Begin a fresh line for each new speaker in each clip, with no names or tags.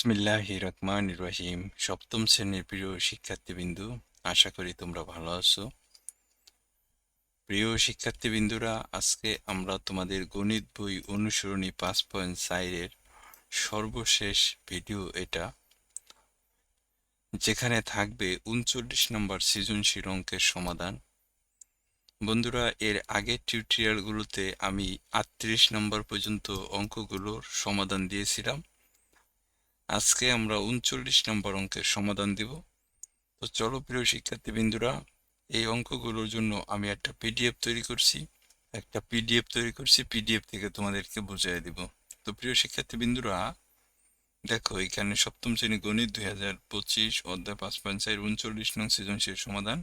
বিসমিল্লাহ রহমান রহিম সপ্তম শ্রেণির প্রিয় শিক্ষার্থীবৃন্দু, আশা করি তোমরা ভালো আছো। প্রিয় শিক্ষার্থীবৃন্দুরা, আজকে আমরা তোমাদের গণিত বই অনুসরণী পাঁচ পয়েন্ট চারের সর্বশেষ ভিডিও এটা, যেখানে থাকবে উনচল্লিশ নম্বর সৃজনশীল অঙ্কের সমাধান। বন্ধুরা, এর আগের টিউটোরিয়ালগুলোতে আমি আটত্রিশ নম্বর পর্যন্ত অঙ্কগুলোর সমাধান দিয়েছিলাম। আজকে আমরা উনচল্লিশ নম্বর অঙ্কের সমাধান দিব। তো চলো প্রিয় শিক্ষার্থীবৃন্দুরা, এই অঙ্কগুলোর জন্য আমি একটা পিডিএফ তৈরি করছি। একটা পিডিএফ তৈরি করছি পিডিএফ থেকে তোমাদেরকে বুঝিয়ে দিব। তো প্রিয় শিক্ষার্থীবৃন্দুরা, দেখো এখানে সপ্তম শ্রেণি গণিত দুই হাজার পঁচিশ, অধ্যায় পাঁচ চার, উনচল্লিশ নং সৃজনশীল সমাধান।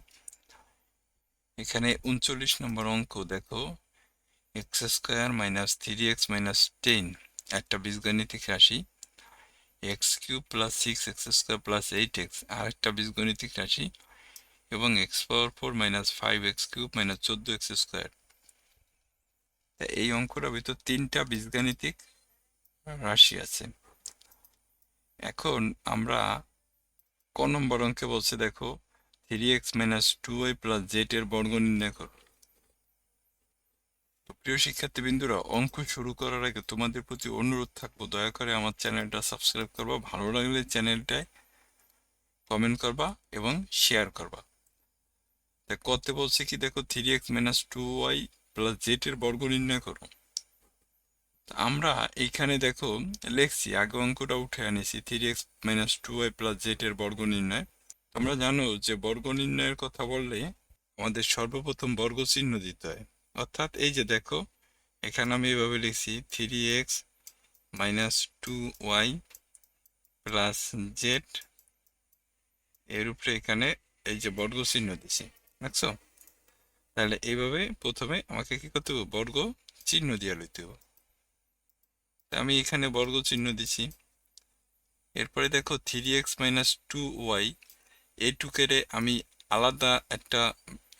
এখানে উনচল্লিশ নম্বর অঙ্ক, দেখো, x square minus three x minus ten, একটা বীজগাণিতিক রাশি। X cube plus six x square plus eight x আর একটা বীজগণিতিক রাশি, এবং x power four minus five x cube minus চোদ্দ এক্স স্কোয়ার এই অঙ্কটার ভিতর তিনটা বীজগাণিতিক রাশি আছে। এখন আমরা ক নম্বর অঙ্কে বলছে, দেখো three x minus two y plus z এর বর্গ নির্ণয় করো। প্রিয় শিক্ষার্থীবৃন্দুরা, অঙ্ক শুরু করার আগে তোমাদের প্রতি অনুরোধ থাকব, দয়া করে আমার চ্যানেলটা সাবস্ক্রাইব করবা, ভালো লাগলে চ্যানেলটায় কমেন্ট করবা এবং শেয়ার করবা। তা কত বলছে কি, দেখো three x minus two y plus z এর বর্গ নির্ণয় করো। আমরা এইখানে দেখো, লেখছি, আগে অঙ্কটা উঠে আনিছি three x minus two y plus z এর বর্গ নির্ণয়। তোমরা জানো যে বর্গ নির্ণয়ের কথা বললে আমাদের সর্বপ্রথম বর্গ চিহ্ন দিতে হয়। অর্থাৎ এই যে দেখো, এখানে আমি এভাবে লিখছি three x minus two y plus z এর উপরে এখানে এই যে বর্গ চিহ্ন দিছি দেখছ? তাহলে এইভাবে প্রথমে আমাকে কি করতে হবে? বর্গ চিহ্ন দিয়ে লইতে হবে। আমি এখানে বর্গ চিহ্ন দিছি এরপরে দেখো three x minus two y এই টুকেরে আমি আলাদা একটা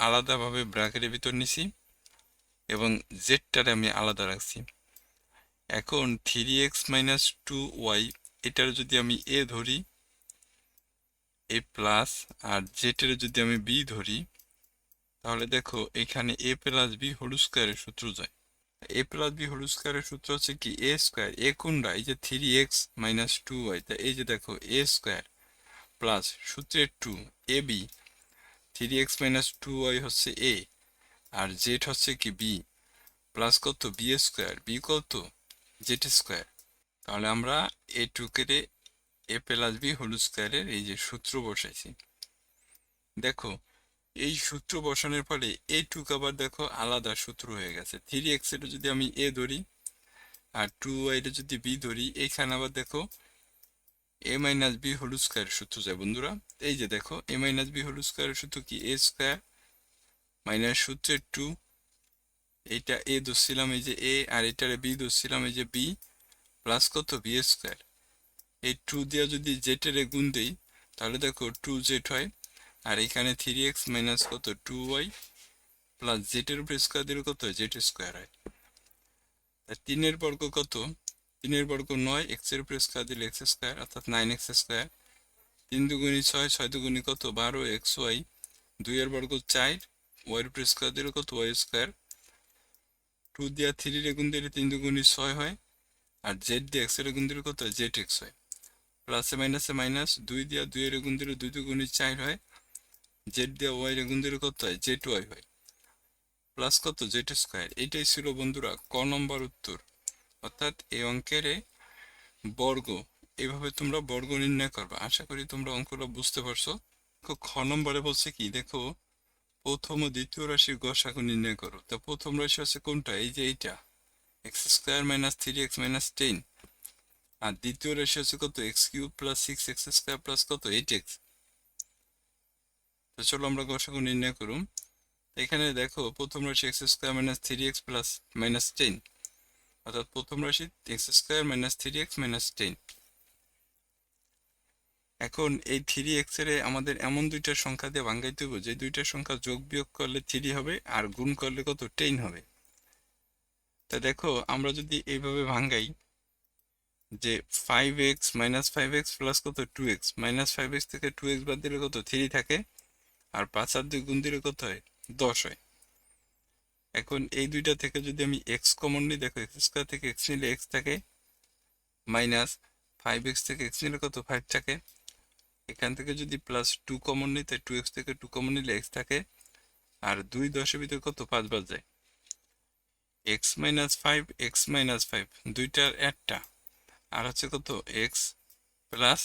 আলাদাভাবে ব্র্যাকেটের ভিতর নিছি। এবং জেডটারে আমি আলাদা রাখছি। এখন three x minus two y, এটার যদি আমি এ ধরি, এ প্লাস, আর জেটের যদি আমি বি ধরি, তাহলে দেখো এখানে এ প্লাস বি হোল স্কোয়ারের সূত্র যায়। এ প্লাস বি হোল স্কোয়ারের সূত্র হচ্ছে কি? এ স্কোয়ার, এ কোনটা এই যে three x minus two Y, তা এই যে দেখো, এ স্কোয়ার প্লাস সূত্রের two, A B, three x minus two Y হচ্ছে এ। আর জেড হচ্ছে কি বি, প্লাস কত বি স্কোয়ার, বি কত? Z square. তাহলে আমরা এ টুকেরে এ প্লাস বি হোল স্কোয়ারের এই যে সূত্র বসাইছি। দেখো, এই সূত্র বসানোর ফলে এ টুক আবার দেখো আলাদা সূত্র হয়ে গেছে। থ্রি এক্সের যদি আমি এ ধরি আর টু ওয়াই যদি বি ধরি, এইখানে আবার দেখো a minus b whole square সূত্র যায়। বন্ধুরা, এই যে দেখো, এ মাইনাস বি হোল স্কোয়ারের সূত্র কি? এ স্কোয়ার মাইনাস সূত্রের টু এইটা এ ধরছিলাম এই যে এ আর এটারে বি ধরছিলাম এই যে বি প্লাস কত বি স্কোয়ার এই টু দিয়ে যদি জেটের গুণ দেই, তাহলে দেখো টু জেড হয়, আর এখানে থ্রি এক্স মাইনাস কত? টু ওয়াই প্লাস জেটের উপর স্কোয়ার দিলে কত জেড স্কোয়ার হয়। তিনের বর্গ কত? তিনের বর্গ নয় এক্সের উপর স্কোয়ার দিলে এক্স স্কোয়ার অর্থাৎ নাইন এক্স স্কোয়ার তিন দুগুণি ছয় ছয় দুগুণি কত? বারো এক্স ওয়াই দুইয়ের বর্গ চার ওয়াই উপর স্কোয়ার দিলে কত ওয়াই স্কোয়ার টু দিয়া থ্রি গুণ দিলে তিন দুগুণি ছয় হয়। আর জেড দিয়ে এক্সের গুণ দিলে কত জেড এক্স হয়। প্লাসে মাইনাসে মাইনাস দুই দিয়া দুইয়ের গুণ দিলে দুই দুগুণি চার হয়। জেড দিয়া ওয়াই গুণ দিলে কত হয়? জেড ওয়াই হয়। প্লাস কত? জেড স্কোয়ার এইটাই ছিল বন্ধুরা ক নম্বর উত্তর। অর্থাৎ এই অঙ্কের বর্গ। এইভাবে তোমরা বর্গ নির্ণয় করবে। আশা করি তোমরা অঙ্কটা বুঝতে পারছ। খ নম্বরে বলছে কি? দেখো প্রথম ও দ্বিতীয় রাশির গসাগু নির্ণয় করো। তা প্রথম রাশি আছে কোনটা? এই যে এইটা। X square minus three x minus ten আর দ্বিতীয় রাশি আছে কত? X cube plus six x square plus কত? এইট এক্স তো চলো আমরা গসাগু নির্ণয় করুম এখানে দেখো, প্রথম রাশি x square minus three x plus minus ten অর্থাৎ প্রথম রাশি x square minus three x minus ten এখন এই থ্রি এক্সের আমাদের এমন দুইটা সংখ্যা দিয়ে ভাঙ্গাইতে হবে যে দুইটা সংখ্যা যোগ বিয়োগ করলে থ্রি হবে আর গুণ করলে কত? টেন হবে। তা দেখো, আমরা যদি এইভাবে ভাঙ্গাই, যে five x minus five x plus কত? Two x minus five x থেকে টু এক্স বাদ দিলে কত? থ্রি থাকে। আর পাঁচ আর দুই গুণ দিলে কত হয়? দশ হয়। এখন এই দুইটা থেকে যদি আমি এক্স কমন নিই, দেখো এক্স স্কোয়ার থেকে এক্স নিলে এক্স থাকে। মাইনাস ফাইভ এক্স থেকে এক্স নিলে কত? ফাইভ থাকে। এখান থেকে যদি প্লাস টু কমন নিই, তাই টু এক্স থেকে টু কমন নিলে এক্স থাকে, আর দুই দশের ভিতরে কত? পাঁচ বার যায়। X minus five x minus five দুইটার একটা। আর হচ্ছে কত? এক্স প্লাস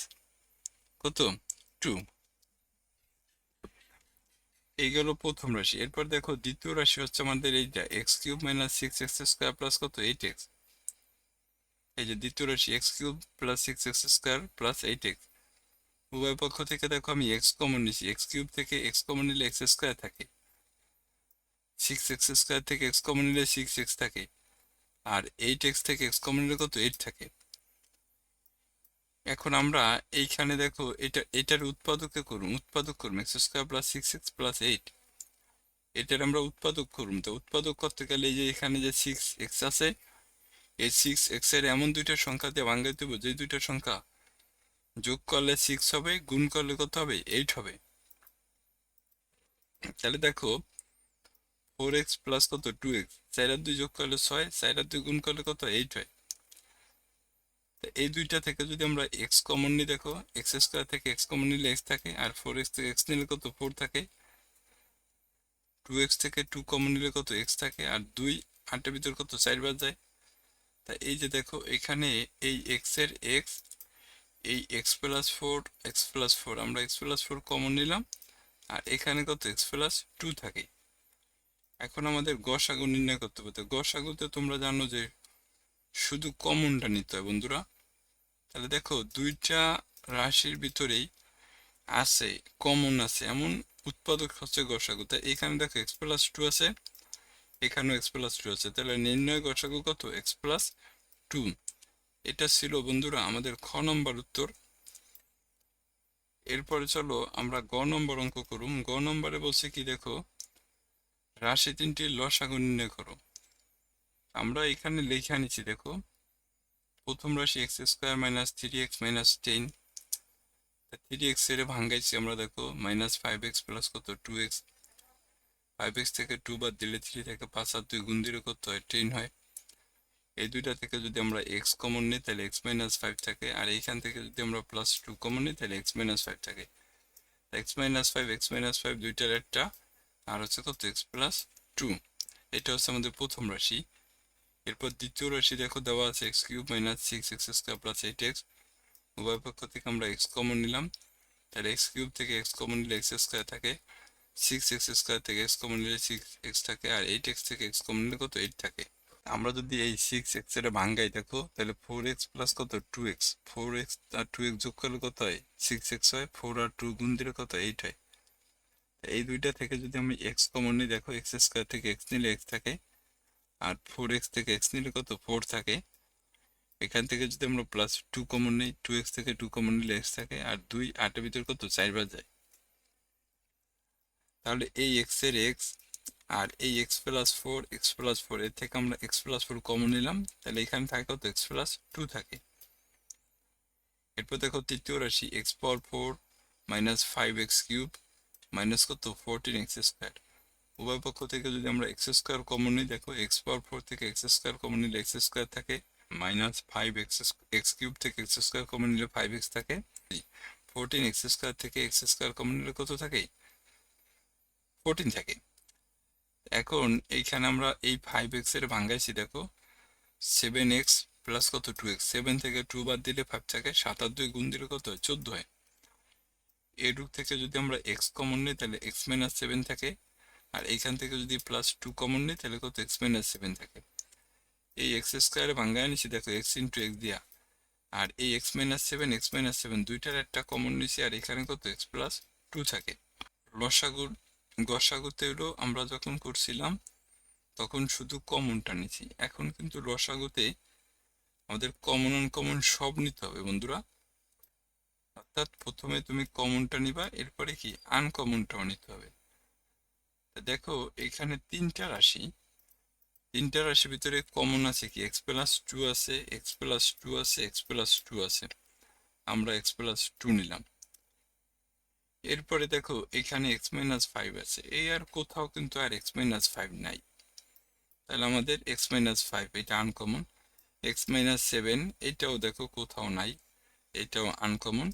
কত? টু এই গেল প্রথম রাশি। এরপর দেখো, দ্বিতীয় রাশি হচ্ছে আমাদের এইটা x cube minus six x square plus কত? এইট এক্স এই যে দ্বিতীয় রাশি x cube plus six x square plus eight x উভয় পক্ষ থেকে দেখো আমি এক্স কমন নিছি। এক্স কিউব থেকে এক্স কমন নিলে এক্স স্কোয়ার থাকে। সিক্স এক্স স্কোয়ার থেকে এক্স কমন নিলে সিক্স এক্স থাকে। আর এইট এক্স থেকে এক্স কমন নিলে কত? এইট থাকে। এখন আমরা এইখানে দেখো এটা, এটার উৎপাদককে করুন। উৎপাদক করুন। X square plus six x plus eight এটার আমরা উৎপাদক করুন। তো উৎপাদক করতে গেলে এই যে এখানে যে সিক্স এক্স আছে, এই সিক্স এক্সের এমন দুইটা সংখ্যা দিয়ে ভাঙ্গাই দেবো যে দুইটা সংখ্যা যোগ করলে সিক্স হবে, গুণ করলে কত হবে? এইট হবে। তাহলে দেখো ফোর এক্স প্লাস কত? টু এক্স চার আর দুই যোগ করলে ছয়, চার আর দুই গুণ করলে কত? এইট হয়। এই দুইটা থেকে যদি আমরা এক্স কমন নিই, দেখো এক্স স্কোয়ার থেকে এক্স কমন নিলে এক্স থাকে, আর ফোর এক্স থেকে এক্স নিলে কত? ফোর থাকে। টু এক্স থেকে টু কমন নিলে কত? এক্স থাকে, আর দুই আটের ভিতর কত? চারবার যায়। তা এই যে দেখো, এখানে এই এক্সের এক্স এই x plus four x plus four আমরা এক্স প্লাস ফোর কমন নিলাম, আর এখানে কত এক্স প্লাস টু থাকে। এখন আমাদের গসাগু নির্ণয় করতে হবে। তো গসাগুতে তোমরা জানো যে শুধু কমনটা নিতে হয় বন্ধুরা। তাহলে দেখো, দুইটা রাশির ভিতরেই আছে কমন আছে, এমন উৎপাদক হচ্ছে গসাগু তাই এখানে দেখো এক্স প্লাস টু আছে, এখানেও এক্স প্লাস টু আছে। তাহলে নির্ণয় গসাগু কত? এক্স প্লাস টু এটা ছিল বন্ধুরা আমাদের খ নম্বর উত্তর। এরপরে চলো আমরা গ নম্বর অঙ্ক করুম গ নম্বরে বলছে কি দেখো, রাশি তিনটির লসাগু নির্ণয় করো। আমরা এখানে লেখা নিচ্ছি দেখো, প্রথম রাশি x square minus three x minus ten. Three এক্সের ভাঙ্গাইছি আমরা দেখো, মাইনাস ফাইভ এক্স প্লাস কত? Two x. ফাইভ এক্স থেকে টু বাদ দিলে থ্রি থেকে পাঁচ আর দুই গুণ দিলে কত হয়? টেন হয়। এই দুইটা থেকে যদি আমরা এক্স কমন নিই, তাহলে এক্স মাইনাস ফাইভ থাকে। আর এইখান থেকে যদি আমরা প্লাস টু কমন নিই, তাহলে এক্স মাইনাস ফাইভ থাকে। X minus five x minus five দুইটার একটা। আর হচ্ছে কত? এক্স প্লাস টু এটা হচ্ছে আমাদের প্রথম রাশি। এরপর দ্বিতীয় রাশি দেখো, দেওয়া আছে x cube minus six x square plus eight x উভয় পক্ষ থেকে আমরা এক্স কমন নিলাম। তাহলে এক্স কিউব থেকে এক্স কমন নিলে এক্স স্কোয়ার থাকে। সিক্স এক্স স্কোয়ার থেকে এক্স কমন নিলে সিক্স এক্স থাকে। আর এইট এক্স থেকে এক্স কমন নিলে কত? এইট থাকে। আমরা যদি এই সিক্স এক্সের ভাঙ্গাই দেখো, তাহলে ফোর এক্স প্লাস কত? টু এক্স ফোর এক্স আর টু এক্স যোগ করলে কত হয়? সিক্স এক্স হয় ফোর আর টু গুণ দিলে কত? এইট হয়। এই দুইটা থেকে যদি আমি এক্স কমন নিই, দেখো এক্স স্কোয়ার থেকে এক্স নিলে এক্স থাকে, আর ফোর এক্স থেকে এক্স নিলে কত? ফোর থাকে। এখান থেকে যদি আমরা প্লাস টু কমন নিই টু এক্স থেকে টু কমন নিলে এক্স থাকে, আর দুই আটের ভিতর কত? চারবার যায়। তাহলে এই এক্সের এক্স আর এই x plus four x plus four এর থেকে আমরা এক্স প্লাস ফোর কমন নিলাম। তাহলে এখানে থাকে কত? এক্স প্লাস টু থাকে। এরপর দেখো তৃতীয় রাশি x power four minus five x cube minus কত? ফোরটিন এক্স স্কোয়ার উভয় পক্ষ থেকে যদি আমরা এক্স স্কোয়ার কমন নিই, দেখো এক্স পাওয়ার ফোর থেকে এক্স স্কোয়ার কমন নিলে এক্স স্কোয়ার থাকে minus five x x cube থেকে এক্স স্কোয়ার কমন নিলে ফাইভ এক্স থাকে। ফোরটিন এক্স স্কোয়ার থেকে এক্স স্কোয়ার কমন নিলে কত থাকে? ফোরটিন থাকে। এখন এইখানে আমরা এই ফাইভ এক্সের ভাঙ্গাইছি, দেখো। সেভেন এক্স প্লাস কত? টু এক্স সেভেন থেকে টু বাদ দিলে ফাইভ থাকে সাত আর দুই গুণ দিলে কত হয়? চোদ্দ হয়। এটুক থেকে যদি আমরা এক্স কমন নিই, তাহলে এক্স মাইনাস সেভেন থাকে। আর এইখান থেকে যদি প্লাস টু কমন নিই, তাহলে কত? এক্স মাইনাস সেভেন থাকে। এই এক্স স্কোয়ারে ভাঙ্গায় নিছি, দেখো এক্স ইন্টু এক্স দিয়া। আর এই x minus seven x minus seven দুইটার একটা কমন নিছি, আর এখানে কত? এক্স প্লাস টু থাকে। লসাগুর গসাগুতে হলো আমরা যখন করছিলাম, তখন শুধু কমনটা নিছি এখন কিন্তু রসাগুতে আমাদের কমন কমন সব নিতে হবে বন্ধুরা। অর্থাৎ প্রথমে তুমি কমনটা নিবা, এরপরে কি আনকমনটাও নিতে হবে। দেখো, এখানে তিনটা রাশি। তিনটা রাশির ভিতরে কমন আছে কি? এক্স প্লাস টু আছে এক্স প্লাস টু আছে এক্স প্লাস টু আছে। আমরা এক্স প্লাস টু নিলাম। এরপরে দেখো, এখানে এক্স মাইনাস ফাইভ আছে। এই আর কোথাও কিন্তু আর এক্স মাইনাস ফাইভ নাই। তাহলে আমাদের এক্স মাইনাস ফাইভ এটা আনকমন এক্স মাইনাস সেভেন এটাও দেখো কোথাও নাই। এটাও আনকমন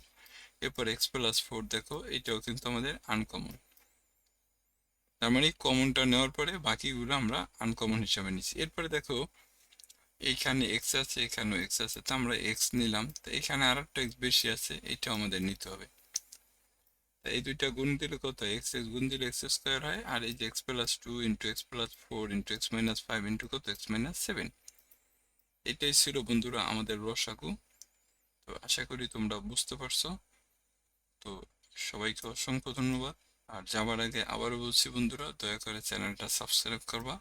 এরপর এক্স প্লাস ফোর দেখো, এটাও কিন্তু আমাদের আনকমন তার মানে কমনটা নেওয়ার পরে বাকিগুলো আমরা আনকমন হিসাবে নিচ্ছি এরপরে দেখো এইখানে এক্স আছে, এখানেও এক্স আছে। তো আমরা এক্স নিলাম। তো এখানে আর একটা এক্স বেশি আছে, এটাও আমাদের নিতে হবে। এই দুইটা গুণ দিলে কত? এক্স এক্স গুণ দিলে এক্স স্কোয়ার হয়, আর এই যে x plus two into x plus four into x minus five into কত? এক্স মাইনাস সেভেন এটাই ছিল বন্ধুরা আমাদের রসাগু তো আশা করি তোমরা বুঝতে পারছ। তো সবাইকে অসংখ্য ধন্যবাদ। আর যাবার আগে আবারও বলছি বন্ধুরা, দয়া করে চ্যানেলটা সাবস্ক্রাইব করবা।